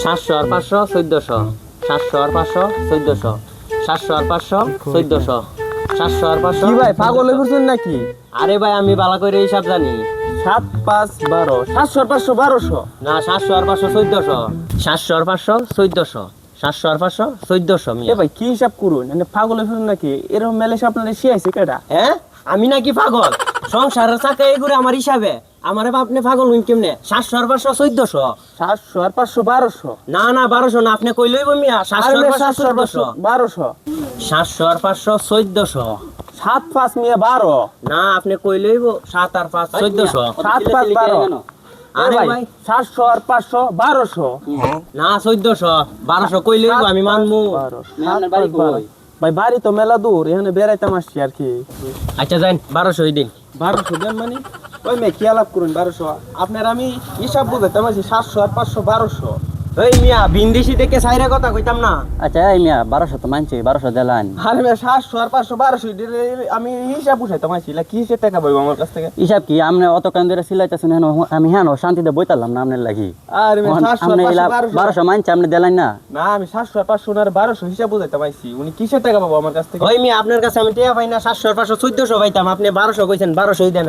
সাতশো আর পাঁচশো চোদ্দশো। সাতশো আর পাঁচশো চোদ্দশো। সাতশো আর পাঁচশো চোদ্দশো। সাতশো আর পাঁচশো কি ভাই পাগল পড়ছেন নাকি? আরে ভাই আমি বালা করে হিসাব জানি। সাত পাঁচ বারো। সাতশো আর পাঁচশো বারোশো। না সাতশো আর পাঁচশো চোদ্দশো। সাতশো আর পাঁচশো চোদ্দশো। সাতশো আর পাঁচশো চোদ্দশো এ ভাই কি হিসাব করুন? মানে পাগল হয়ে পড়ছেন নাকি? এরকম মেলে সে আপনারা শিয়াইছে কেটা হ্যাঁ? আমি নাকি পাগল। সংসারের চাকা এগুলো আমার হিসাবে। আমার আপনি পাগল হইন কেমনে? সাতশো আর পাঁচশো চোদ্দশো? সাতশো আর পাঁচশো বারোশো। না না বারোশো না আপনি কই লইব মিয়া? সাতশো আর পাঁচশো চোদ্দশো। বারোশো। সাতশো আর পাঁচশো চোদ্দশো। সাত পাঁচ মিয়া বারো। না আপনি কই লইব? সাত আর পাঁচ চোদ্দশো। সাত পাঁচ বারো। আরে আরে ভাই। ভাই। সাতশো আর পাঁচশো বারোশো। না চোদ্দশো। বারোশো কই লইব? আমি মানমু। বারো। সাত পাঁচ বারো। ভাই বাড়ি তো মেলা দূর এখানে বেড়াইতাম আসছি আর কি। আচ্ছা যাই বারোশো দিন। বারোশো দেন মানে? ওই মেয়ে কি আলাপ করুন বারোশো? আপনার আমি হিসাব বুঝাইতাম আছি সাতশো আর পাঁচশো বারোশো। ওই মিয়া বিন্দেশি দেখে সাইরা কথা কইতাম না? আচ্ছা এই মিয়া বারোশো তো মানছি বারোশো দিলান আরে মেয়ে সাতশো আর পাঁচশো বারোশো আমি হিসাব বুঝাইতাম আছি কি হিসেব টাকা পাইবো আমার কাছ থেকে? হিসাব কি? আপনি অত কান ধরে সিলাইতেছেন হেন আমি হ্যাঁ শান্তিতে বইতালাম না আপনার লাগি। আরে বারোশো। মানছি আপনি দিলেন না? না আমি সাতশো আর পাঁচশো আর বারোশো হিসাব বুঝাইতাম আইছি উনি কিসের টাকা পাবো আমার কাছ থেকে? ওই মিয়া আপনার কাছে আমি টিয়া পাই না সাতশো আর পাঁচশো চোদ্দশো পাইতাম আপনি বারোশো কইছেন বারোশোই দেন।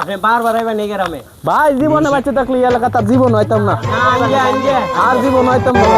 আপনি বারবার আইবেন এই গ্রামে। ভাই জীবনে বাঁচে থাকলে এই এলাকা তার জীবন হইতাম না। আর জীবন হইতাম না।